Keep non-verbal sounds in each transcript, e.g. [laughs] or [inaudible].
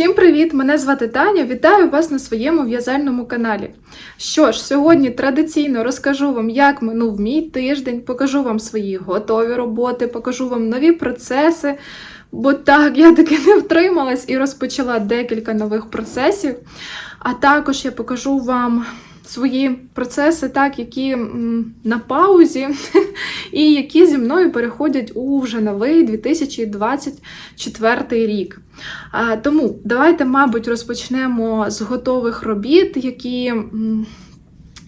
Всім привіт! Мене звати Таня. Вітаю вас на своєму в'язальному каналі. Що ж, сьогодні традиційно розкажу вам, як минув мій тиждень, покажу вам свої готові роботи, покажу вам нові процеси. Бо так, я таки не втрималась і розпочала декілька нових процесів. А також я покажу вам свої процеси, так, які на паузі, [laughs] і які зі мною переходять у вже новий 2024 рік. Тому давайте, мабуть, розпочнемо з готових робіт, які.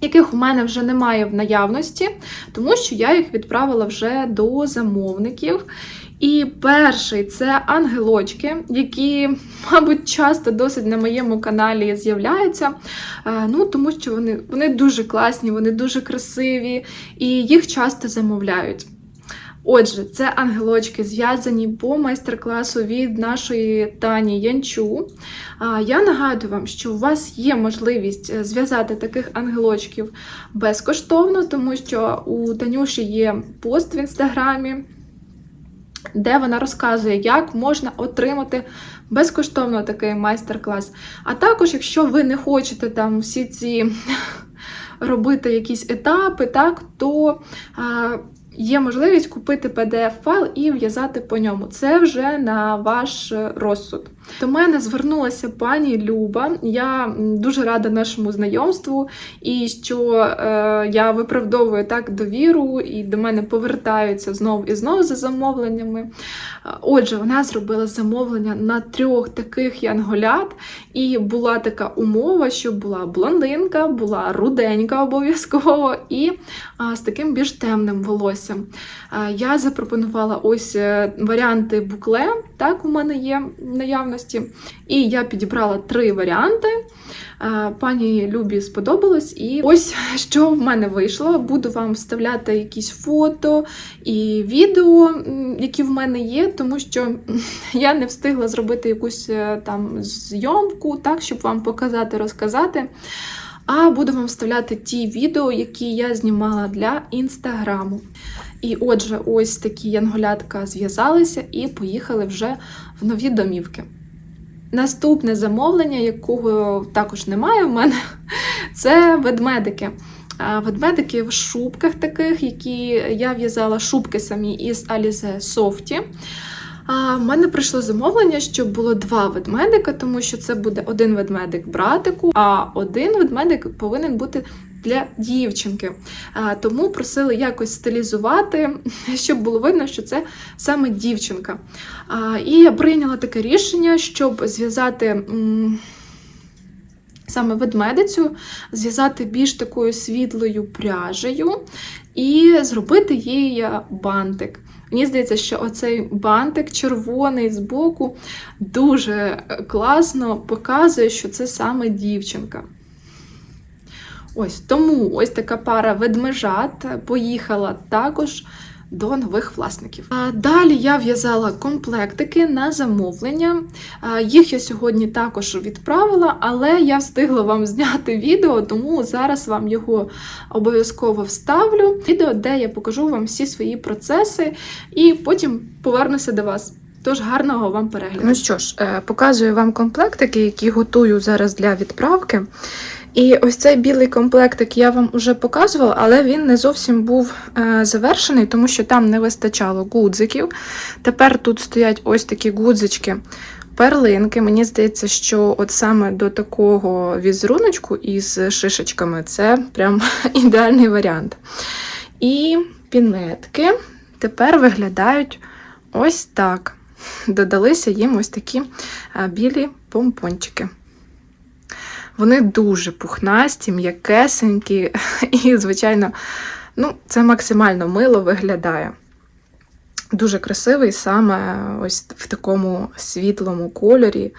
Яких у мене вже немає в наявності, тому що я їх відправила вже до замовників. І перший це ангелочки, які, мабуть, часто досить на моєму каналі з'являються. Е, Ну, тому що вони, вони дуже класні, вони дуже красиві, і їх часто замовляють. Отже, це ангелочки зв'язані по майстер-класу від нашої Тані Янчу. Я нагадую вам, що у вас є можливість е, зв'язати таких ангелочків безкоштовно, тому що у Танюші є пост в інстаграмі, де вона розказує, як можна отримати безкоштовно такий майстер-клас. А також, якщо ви не хочете там всі ці [laughs] робити якісь етапи, так, то є можливість купити PDF-файл і в'язати по ньому. Це вже на ваш розсуд. До мене звернулася пані Люба. Я дуже рада нашому знайомству, і що е, я виправдовую так довіру, і до мене повертаються знов і знов за замовленнями. Е, Отже, вона зробила замовлення на трьох таких янголят, і була така умова, що була блондинка, була руденька обов'язково, і а, з таким більш темним волоссям. А, Я запропонувала ось е, варіанти букле, так у мене є в наявності. І я підібрала три варіанти. Пані Любі сподобалось, і ось [laughs] що в мене вийшло. Буду вам вставляти якісь фото і відео, які в мене є, тому що [laughs] я не встигла зробити якусь е, там зйомку, так, щоб вам показати, розказати. А буду вам вставляти ті відео, які я знімала для інстаграму. І отже, ось такі янголятка зв'язалися і поїхали вже в нові домівки. Наступне замовлення, якого також немає в мене, [laughs] це ведмедики. Ведмедики в шубках таких, які я в'язала шубки самі із Alize Softy. А, в мене прийшло замовлення, щоб було два ведмедика, тому що це буде один ведмедик братику, а один ведмедик повинен бути для дівчинки. Тому просили якось стилізувати, [laughs] щоб було видно, що це саме дівчинка. І я прийняла таке рішення, щоб зв'язати. Саме ведмедицю зв'язати більш такою світлою пряжею і зробити їй бантик. Мені здається, що оцей бантик червоний з боку дуже класно показує, що це саме дівчинка. Ось тому ось така пара ведмежат поїхала також до нових власників. А далі я в'язала комплектики на замовлення. Їх я сьогодні також відправила, але я встигла вам зняти відео, тому зараз вам його обов'язково вставлю. Відео, де я покажу вам всі свої процеси, і потім повернуся до вас. Тож гарного вам перегляду. Ну що ж, е, показую вам комплектики, які готую зараз для відправки. І ось цей білий комплектик я вам вже показувала, але він не зовсім був е, завершений, тому що там не вистачало гудзиків. Тепер тут стоять ось такі гудзички. Перлинки, мені здається, що от саме до такого візеруночку із шишечками це прям [laughs] ідеальний варіант. І пінетки тепер виглядають ось так. Додалися їм ось такі білі помпончики. Вони дуже пухнасті, м'якесенькі, [laughs] і, звичайно, ну, це максимально мило виглядає. Дуже красивий саме ось в такому світлому кольорі.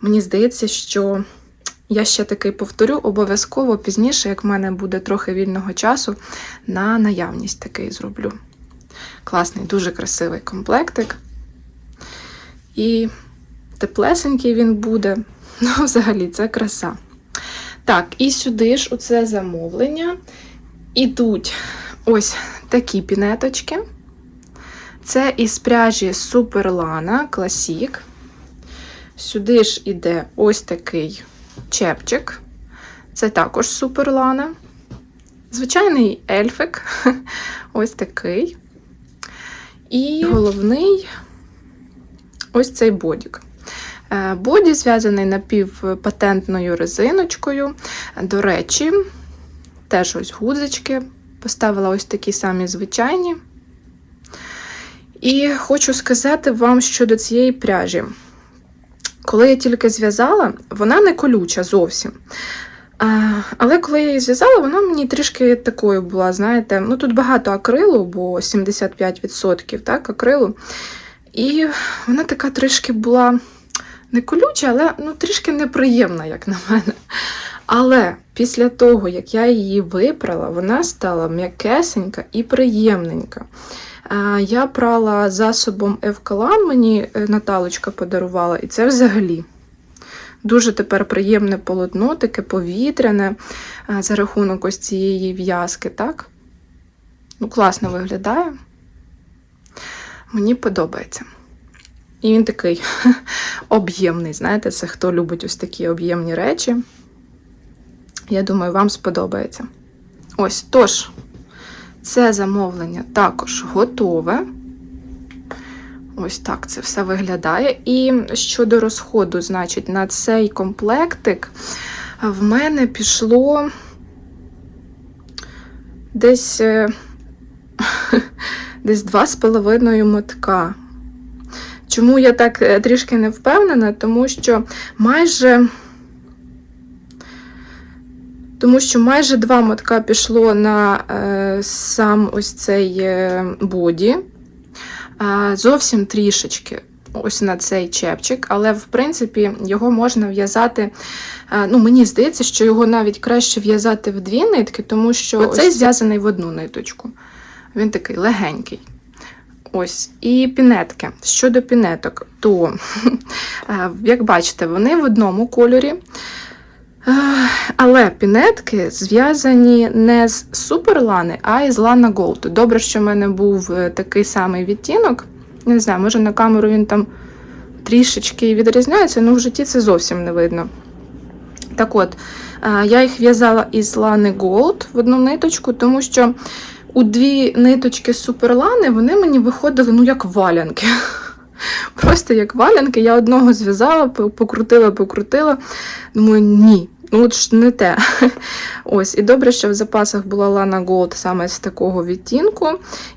Мені здається, що я ще таки повторю обов'язково пізніше, як в мене буде трохи вільного часу, на наявність такий зроблю. Класний, дуже красивий комплектик. І теплесенький він буде. [laughs] Ну, взагалі, це краса. Так, і сюди ж у це замовлення ідуть ось такі пінеточки. Це із пряжі Superlana Classic. Сюди ж іде ось такий чепчик. Це також суперлана. Звичайний ельфик. [laughs] Ось такий. І головний ось цей бодік. Е, Боді зв'язаний напівпатентною резиночкою. До речі, теж ось гудзички. Поставила ось такі самі звичайні. І хочу сказати вам щодо цієї пряжі. Коли я тільки зв'язала, вона не колюча зовсім. Але коли я її зв'язала, вона мені трішки такою була, знаєте, ну тут багато акрилу, бо 75% так, акрилу. І вона така трішки була не колюча, але ну, трішки неприємна, як на мене. Але після того, як я її випрала, вона стала м'якесенька і приємненька. Я прала засобом Евкалан, мені е, Наталочка подарувала, і це взагалі дуже тепер приємне полотно, таке повітряне за рахунок ось цієї в'язки, так? Ну, класно виглядає. Мені подобається. І він такий [laughs] об'ємний, знаєте, це хто любить ось такі об'ємні речі. Я думаю, вам сподобається. Ось, тож, це замовлення також готове. Ось так це все виглядає. І щодо розходу, значить, на цей комплектик в мене пішло десь, е, [laughs] десь 2,5 мотка. Чому я так е, трішки не впевнена? Тому що майже. Тому що майже два мотка пішло на е, сам ось цей е, боді. А, зовсім трішечки ось на цей чепчик, але в принципі його можна в'язати. а, Ну, мені здається, що його навіть краще в'язати в дві нитки, тому що цей зв'язаний в одну ниточку. Він такий легенький. Ось, і пінетки. Щодо пінеток, то, [laughs] е, як бачите, вони в одному кольорі. Е, Але пінетки зв'язані не з суперлани, а із Lana Gold. Добре, що в мене був е, такий самий відтінок. Не знаю, може на камеру він там трішечки відрізняється, але в житті це зовсім не видно. Так от, я їх в'язала із Lani Gold в одну ниточку, тому що у дві ниточки суперлани вони мені виходили ну, як валянки. [laughs] Просто як валянки. Я одного зв'язала, покрутила, покрутила. Думаю, ні, ну от ж не те. [laughs] Ось, і добре, що в запасах була Lana Gold саме з такого відтінку.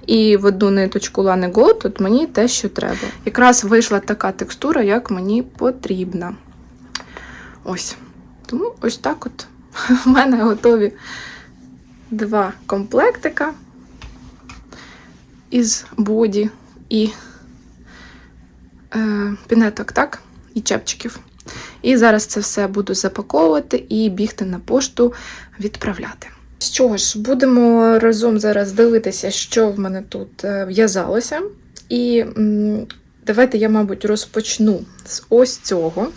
І в одну ниточку Lana Gold от мені те, що треба. Якраз вийшла така текстура, як мені потрібна. Ось. Тому ось так от [laughs] в мене готові два комплектика із боді і е, пінеток, так? І чепчиків. І зараз це все буду запаковувати і бігти на пошту відправляти. Що ж, будемо разом зараз дивитися, що в мене тут е, в'язалося. І давайте я, мабуть, розпочну з ось цього.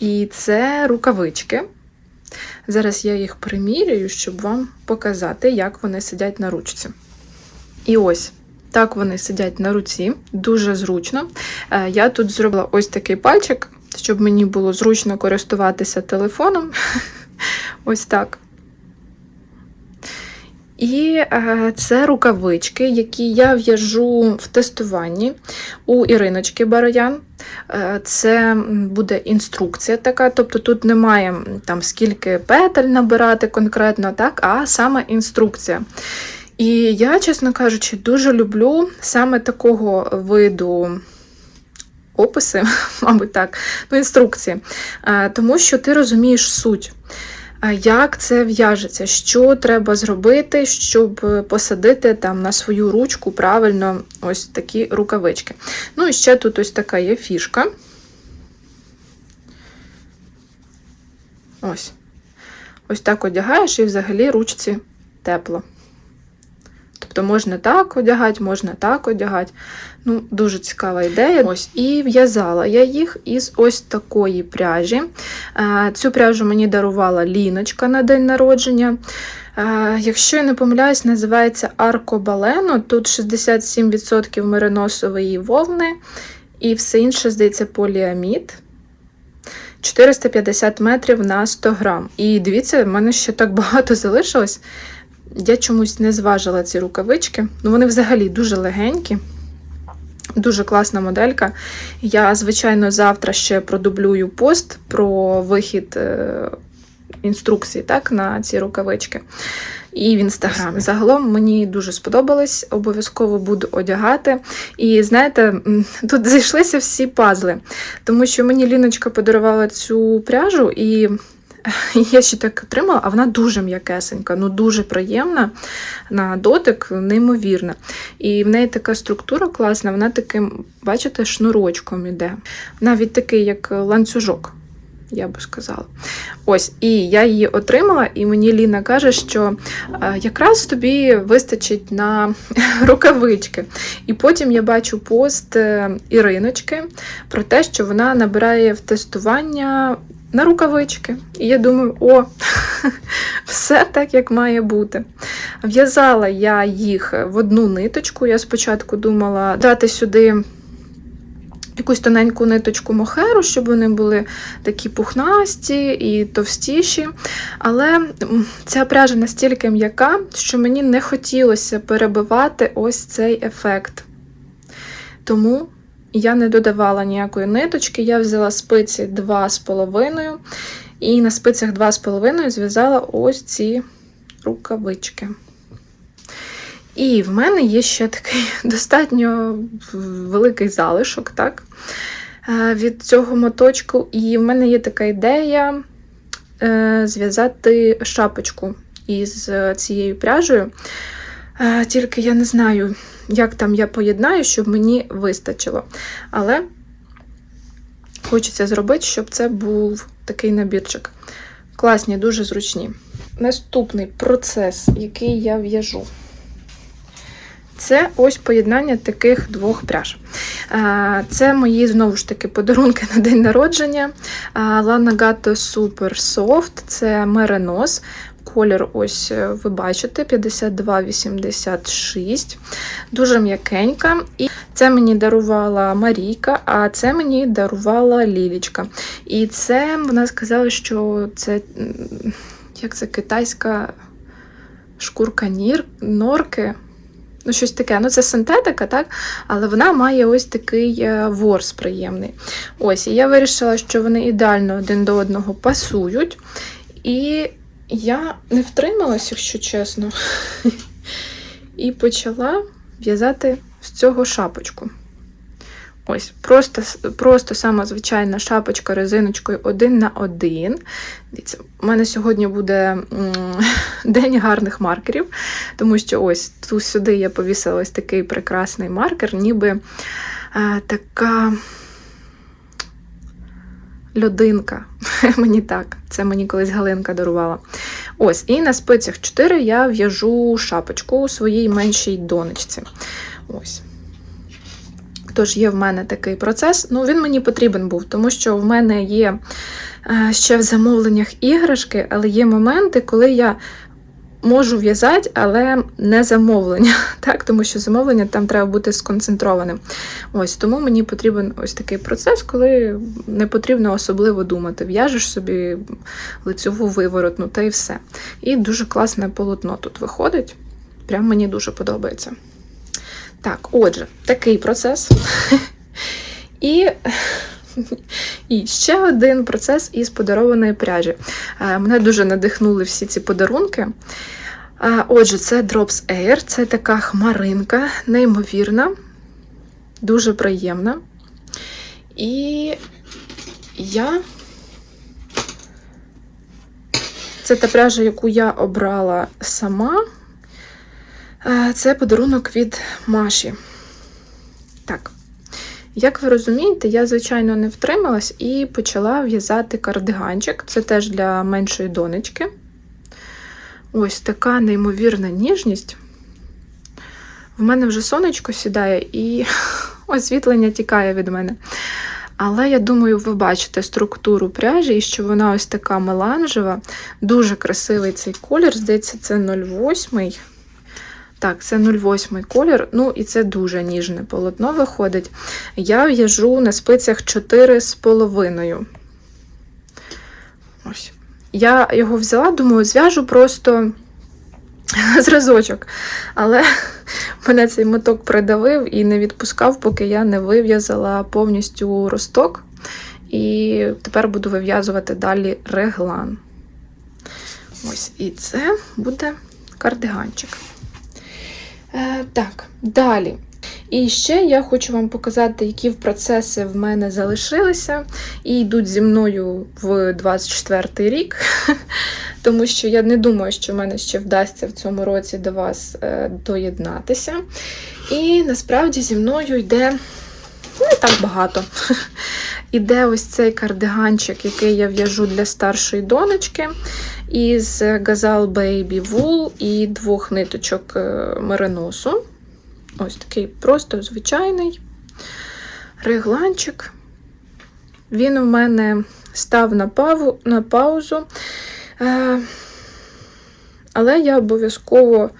І це рукавички. Зараз я їх приміряю, щоб вам показати, як вони сидять на ручці. І ось так вони сидять на руці, дуже зручно. Е, Я тут зробила ось такий пальчик, щоб мені було зручно користуватися телефоном. [laughs] Ось так. І е, це рукавички, які я в'яжу в тестуванні у Іриночки Бароян. Е, Це буде інструкція така, тобто тут немає там скільки петель набирати конкретно, так, а саме інструкція. І я, чесно кажучи, дуже люблю саме такого виду описи, [laughs] мабуть, так, ну, інструкції, тому що ти розумієш суть. Як це в'яжеться, що треба зробити, щоб посадити там на свою ручку правильно ось такі рукавички. Ну і ще тут ось така є фішка. Ось. Ось так одягаєш і взагалі ручці тепло. Тобто можна так одягати, можна так одягати. Ну, дуже цікава ідея. Ось, і в'язала я їх із ось такої пряжі. Е, Цю пряжу мені дарувала Ліночка на день народження. Е, Якщо я не помиляюсь, називається Аркобалено. Тут 67% мериносової вовни І все інше, здається, поліамід. 450 метрів на 100 грам. І дивіться, в мене ще так багато залишилось. Я чомусь не зважила ці рукавички. Ну, вони взагалі дуже легенькі. Дуже класна моделька. Я, звичайно, завтра ще продублюю пост про вихід е, інструкцій так, на ці рукавички. І в інстаграмі. Загалом мені дуже сподобались, обов'язково буду одягати. І знаєте, тут зійшлися всі пазли, тому що мені Ліночка подарувала цю пряжу, і [laughs] я ще так отримала, а вона дуже м'якесенька, ну дуже приємна на дотик, неймовірна. І в неї така структура класна, вона таким, бачите, шнурочком іде. Навіть такий, як ланцюжок. Я би сказала. Ось, і я її отримала, і мені Ліна каже, що е, якраз тобі вистачить на [laughs] рукавички. І потім я бачу пост е, Іриночки про те, що вона набирає в тестування на рукавички. І я думаю, о, [laughs] все так, як має бути. В'язала я їх в одну ниточку. Я спочатку думала дати сюди якусь тоненьку ниточку мохеру, щоб вони були такі пухнасті і товстіші. Але ця пряжа настільки м'яка, що мені не хотілося перебивати ось цей ефект. Тому я не додавала ніякої ниточки, я взяла спиці 2,5 і на спицях 2,5 зв'язала ось ці рукавички. І в мене є ще такий [laughs] достатньо великий залишок, так? е, Від цього моточку. І в мене є така ідея е, зв'язати шапочку із е, цією пряжею. Тільки я не знаю, як там я поєднаю, щоб мені вистачило. Але хочеться зробити, щоб це був такий набірчик. Класні, дуже зручні. Наступний процес, який я в'яжу. Це ось поєднання таких двох пряж. Це мої знову ж таки подарунки на день народження. Lana Gato Super Soft, це меренос. Колір, ось е, ви бачите, 52,86. Дуже м'якенька. І це мені дарувала Марійка, а це мені дарувала Лілічка. І це вона сказала, що це як це китайська шкурка нір, норки. Ну, щось таке. Ну, це синтетика, так? Але вона має ось такий е, ворс приємний. Ось, і я вирішила, що вони ідеально один до одного пасують. І я не втрималась, якщо чесно, і почала в'язати з цього шапочку. Ось, просто, просто сама звичайна шапочка резиночкою один на один. Дивіться, у мене сьогодні буде [laughs] день гарних маркерів, тому що ось тут сюди я повісила ось такий прекрасний маркер, ніби е, така льодинка. [laughs] мені так, це мені колись Галинка дарувала. Ось, і на спицях 4 я в'яжу шапочку у своїй меншій донечці. Ось. Тож є в мене такий процес. Ну, він мені потрібен був, тому що в мене є е, ще в замовленнях іграшки, але є моменти, коли я можу в'язати, але не замовлення. [laughs] Так? Тому що замовлення там треба бути сконцентрованим. Ось тому мені потрібен ось такий процес, коли не потрібно особливо думати. В'яжеш собі лицьову виворотну та і все. І дуже класне полотно тут виходить. Прям мені дуже подобається. Так, отже, такий процес. І, і ще один процес із подарованої пряжі. Е, Мене дуже надихнули всі ці подарунки. Е, Отже, це Drops Air, це така хмаринка, неймовірна, дуже приємна. І я. Це та пряжа, яку я обрала сама. Е, Це подарунок від Маші. Так. Як ви розумієте, я, звичайно, не втрималась і почала в'язати кардиганчик. Це теж для меншої донечки. Ось така неймовірна ніжність. В мене вже сонечко сідає і [laughs] освітлення тікає від мене. Але я думаю, ви бачите структуру пряжі і що вона ось така меланжева. Дуже красивий цей колір. Здається, це 08. Так, це 08 колір, ну і це дуже ніжне полотно виходить. Я в'яжу на спицях 4,5. Ось. Я його взяла, думаю, зв'яжу просто [laughs] зразочок. Але [laughs] мене цей моток придавив і не відпускав, поки я не вив'язала повністю росток. І тепер буду вив'язувати далі реглан. Ось, і це буде кардиганчик. Е, так, далі. І ще я хочу вам показати, які процеси в мене залишилися і йдуть зі мною в 24 рік. [laughs] Тому що я не думаю, що в мене ще вдасться в цьому році до вас е, доєднатися. І насправді зі мною йде не так багато. [laughs] Іде ось цей кардиганчик, який я в'яжу для старшої донечки, із Gazal Baby Wool і двох ниточок е, мериносу. Ось такий просто звичайний регланчик. Він у мене став на, паву, на паузу. Е, але я обов'язково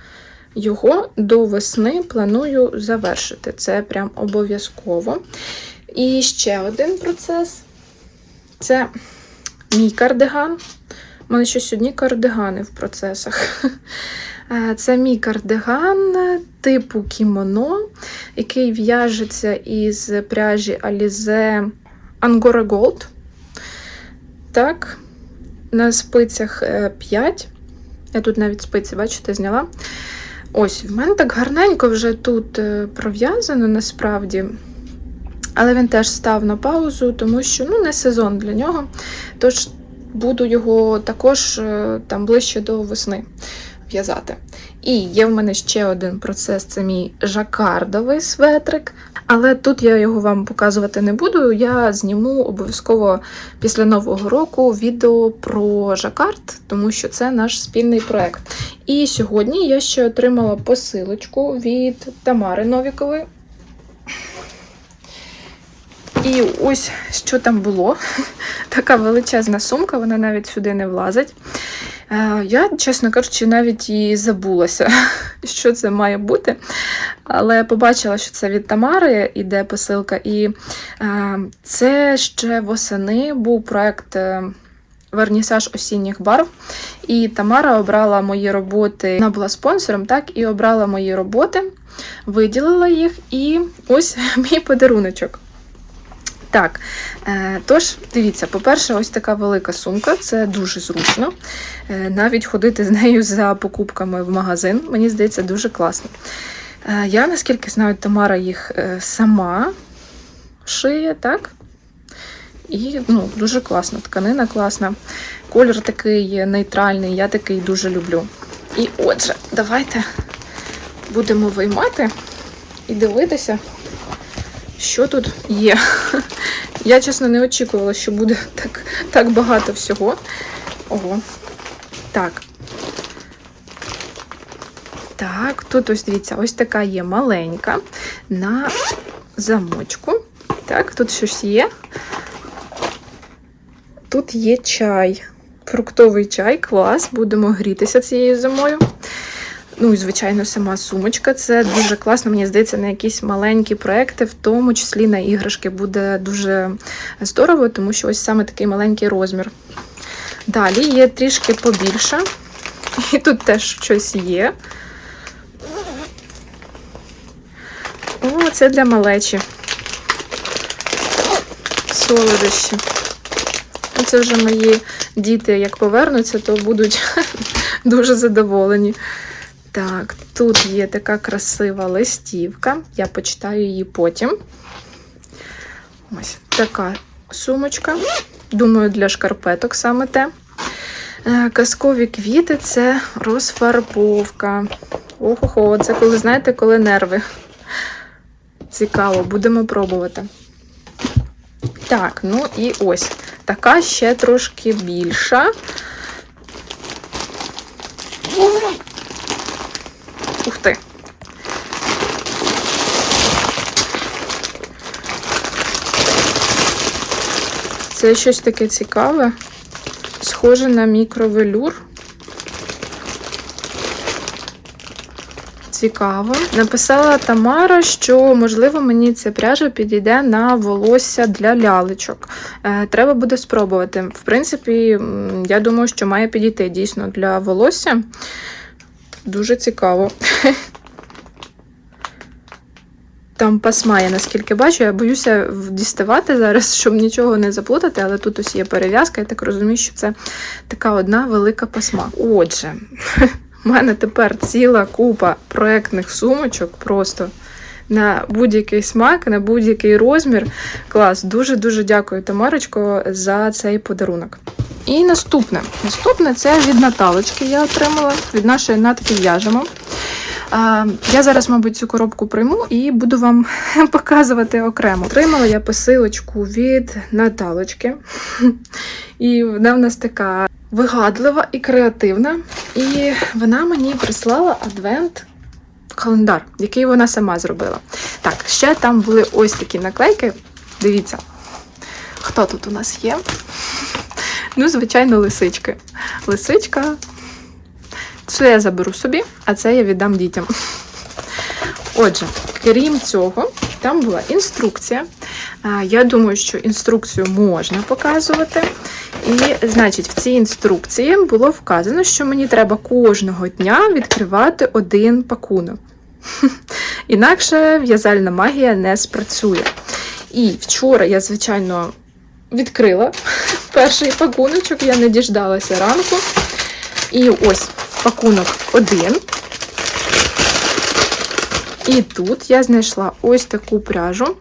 його до весни планую завершити. Це прям обов'язково. І ще один процес це мій кардиган. У мене щось одні кардигани в процесах. [laughs] Е, Це мій кардиган типу кімоно, який в'яжеться із пряжі Alize Angora Gold. Так, на спицях 5. Я тут навіть спиці, бачите, зняла. Ось, в мене так гарненько вже тут е, пров'язано насправді. Але він теж став на паузу, тому що ну, не сезон для нього. Тож буду його також е, там ближче до весни в'язати. І є в мене ще один процес це мій жакардовий светрик. Але тут я його вам показувати не буду. Я зніму обов'язково після Нового року відео про жакард, тому що це наш спільний проект. І сьогодні я ще отримала посилочку від Тамари Новікової. І ось що там було. [laughs] Така величезна сумка, вона навіть сюди не влазить. Е, Я, чесно кажучи, навіть і забулася, [laughs] що це має бути. Але побачила, що це від Тамари іде посилка. І е, це ще восени був проект е, Вернісаж осінніх барв. І Тамара обрала мої роботи. Вона була спонсором, так, і обрала мої роботи, виділила їх, і ось [laughs] мій подаруночок. Так, е, тож, дивіться, по-перше, ось така велика сумка, це дуже зручно. Е, Навіть ходити з нею за покупками в магазин, мені здається, дуже класно. Е, Я, наскільки знаю, Тамара їх сама шиє, так? І ну, дуже класно, тканина класна. Колір такий нейтральний, я такий дуже люблю. І отже, давайте будемо виймати і дивитися, що тут є. [laughs] Я, чесно, не очікувала, що буде так, так багато всього. Ого. Так. Так, тут ось дивіться, ось така є маленька на замочку. Так, тут щось є. Тут є чай. Фруктовий чай, клас. Будемо грітися цією зимою. Ну і, звичайно, сама сумочка. Це дуже класно, мені здається, на якісь маленькі проекти, в тому числі на іграшки, буде дуже здорово, тому що ось саме такий маленький розмір. Далі є трішки побільше. І тут теж щось є. О, це для малечі. Солодощі. Ну, Це вже мої діти, як повернуться, то будуть [laughs] дуже задоволені. Так, тут є така красива листівка. Я почитаю її потім. Ось така сумочка. Думаю, для шкарпеток саме те. Е, Казкові квіти це розфарбовка. Охо-хо, це коли, знаєте, коли нерви. Цікаво, будемо пробувати. Так, ну і ось. Така ще трошки більша. Ух ти. Це щось таке цікаве. Схоже на мікровелюр. цікаво. Написала Тамара, що можливо мені ця пряжа підійде на волосся для лялечок. Е, Треба буде спробувати. В принципі, я думаю, що має підійти дійсно для волосся. Дуже цікаво. [laughs] Там пасма, я наскільки бачу, я боюся діставати зараз, [laughs] щоб нічого не заплутати, але тут ось є перев'язка, я так розумію, що це така одна велика пасма. Отже, [laughs] в мене тепер ціла купа проектних сумочок просто на будь-який смак, на будь-який розмір. Клас, дуже-дуже дякую, Тамарочко, за цей подарунок. І наступне. Наступне це від Наталочки я отримала від нашої натки в'яжемо. Я зараз, мабуть, цю коробку прийму і буду вам [laughs] показувати окремо. Отримала я посилочку від Наталочки. І вона в нас така вигадлива і креативна. І вона мені прислала адвент календар, який вона сама зробила. Так, ще там були ось такі наклейки. Дивіться, хто тут у нас є? Ну, звичайно, лисички. Лисичка. Це я заберу собі, а це я віддам дітям. Отже, крім цього, там була інструкція. Я думаю, що інструкцію можна показувати. І, значить, в цій інструкції було вказано, що мені треба кожного дня відкривати один пакунок. [laughs] Інакше в'язальна магія не спрацює. І вчора я, звичайно, відкрила [laughs] перший пакуночок, я не діждалася ранку. І ось пакунок один. І тут я знайшла ось таку пряжу.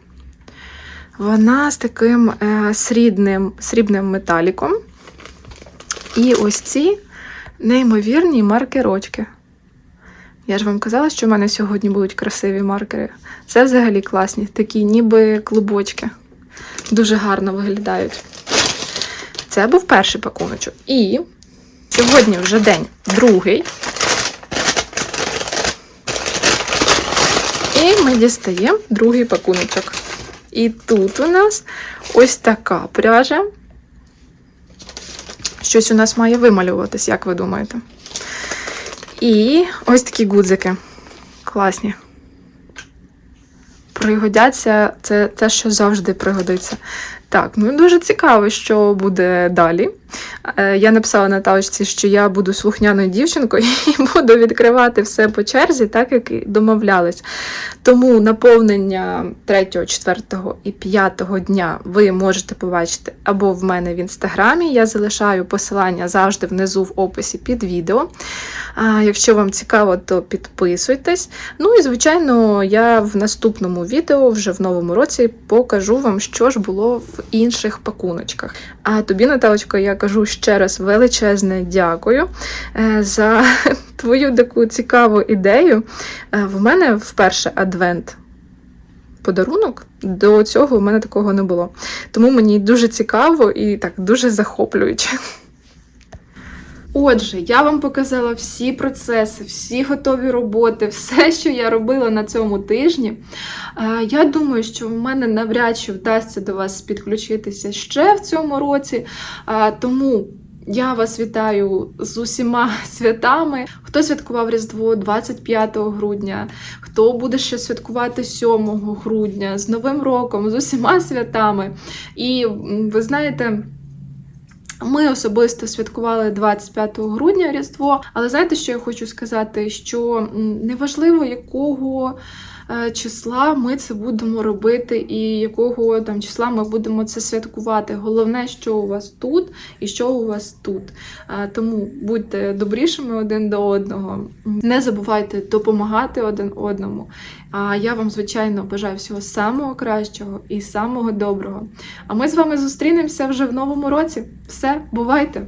Вона з таким е, срібним, срібним металіком. І ось ці неймовірні маркерочки. Я ж вам казала, що в мене сьогодні будуть красиві маркери. Це взагалі класні, такі ніби клубочки. Дуже гарно виглядають. Це був перший пакуночок. І сьогодні вже день другий. І ми дістаємо другий пакуночок. І тут у нас ось така пряжа. Щось у нас має вималюватись, як ви думаєте? І ось такі гудзики. Класні. Пригодяться, це те, що завжди пригодиться. Так, ну дуже цікаво, що буде далі. Е, Я написала Наталочці, що я буду слухняною дівчинкою [laughs] і буду відкривати все по черзі, так як і домовлялись. Тому наповнення 3, 4 і 5 дня ви можете побачити або в мене в інстаграмі. Я залишаю посилання завжди внизу в описі під відео. Якщо вам цікаво, то підписуйтесь. Ну і звичайно, я в наступному відео, вже в новому році, покажу вам, що ж було в інших пакуночках. А тобі, Наталочко, я кажу ще раз величезне дякую е, за [laughs] твою таку цікаву ідею. Е, В мене вперше адвент. Подарунок до цього в мене такого не було. Тому мені дуже цікаво і так дуже захоплююче. Отже, я вам показала всі процеси, всі готові роботи, все, що я робила на цьому тижні. Е, Я думаю, що в мене навряд чи вдасться до вас підключитися ще в цьому році. Е, Тому я вас вітаю з усіма [laughs] святами. Хто святкував Різдво 25 грудня, хто буде ще святкувати 7 грудня, з Новим роком, з усіма святами. І ви знаєте. Ми особисто святкували 25 грудня Різдво, але знаєте, що я хочу сказати? Що неважливо, якого числа ми це будемо робити, і якого там числа ми будемо це святкувати. Головне, що у вас тут і що у вас тут. Е, Тому будьте добрішими один до одного. Не забувайте допомагати один одному. А я вам, звичайно, бажаю всього самого кращого і самого доброго. А ми з вами зустрінемося вже в новому році. Все, бувайте!